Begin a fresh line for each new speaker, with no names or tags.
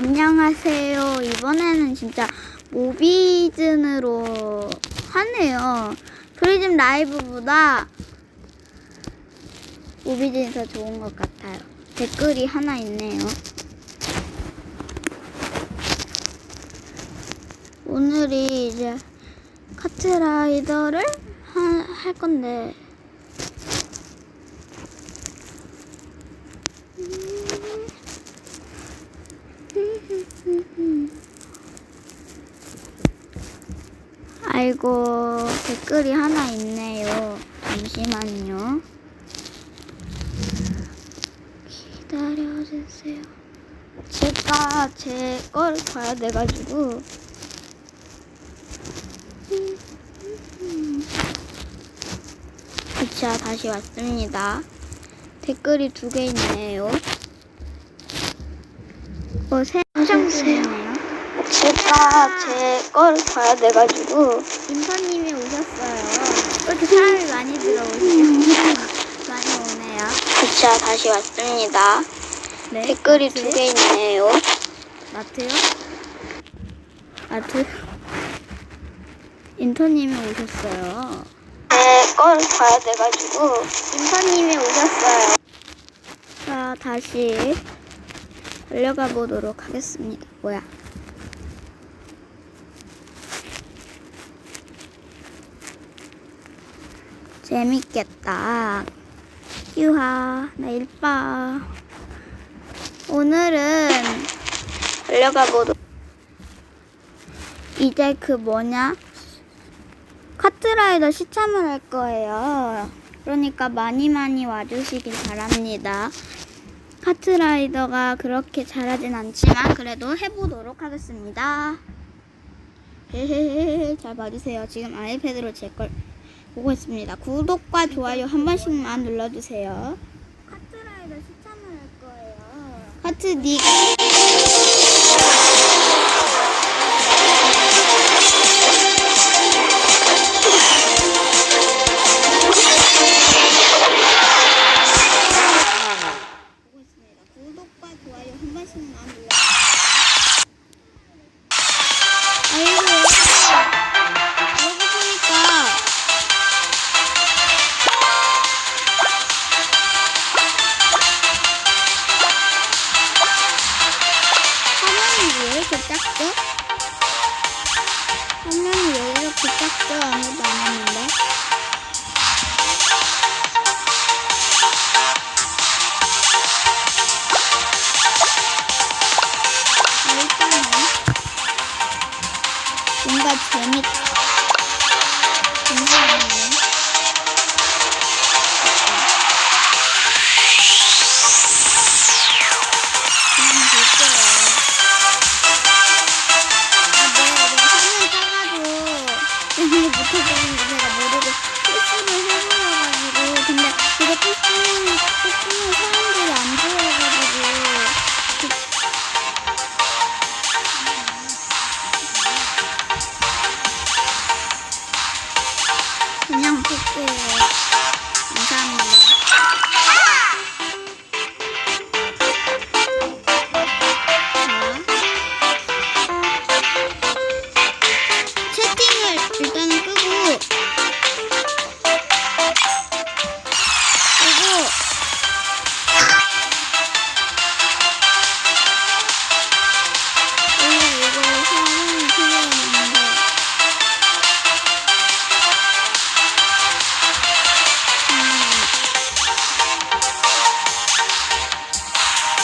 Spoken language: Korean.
안녕하세요. 이번에는 진짜 모비즌으로 하네요. 프리즘 라이브보다 모비즌이 더 좋은 것 같아요. 댓글이 하나 있네요. 오늘이 이제 카트라이더를 하, 할 건데 아이고 댓글이 하나 있네요. 잠시만요. 기다려주세요. 제가 제걸 봐야 돼가지고 그쵸 다시 왔습니다. 댓글이 두 개 있네요. 어, 세 장세요. 제가 제걸 봐야 돼가지고 인턴님이 오셨어요. 왜 이렇게 사람이 많이 들어오시죠? 많이 오네요. 그쵸 다시 왔습니다.
네.
댓글이 두 개 있네요.
마트요?
아트 인턴님이 오셨어요. 제걸 봐야 돼가지고 인턴님이 오셨어요. 자 다시 올려가 보도록 하겠습니다. 뭐야? 재밌겠다. 유하 나 일빠. 오늘은 올려가 보도록. 이제 그 뭐냐 카트라이더 시참을 할 거예요. 그러니까 많이 많이 와주시길 바랍니다. 카트라이더가 그렇게 잘하진 않지만 그래도 해보도록 하겠습니다. 잘 봐주세요. 지금 아이패드로 제 걸 보고 있습니다. 구독과 좋아요 한 번씩만 눌러주세요. 카트라이더 시참을 할 거예요. 카트 닉 뭔가 재밌 괜찮네요. 음, 아, 내가 내가 화면 작아도 못해보는 해줄게요. 감사합니다. 자, 채팅을 일단은 끄고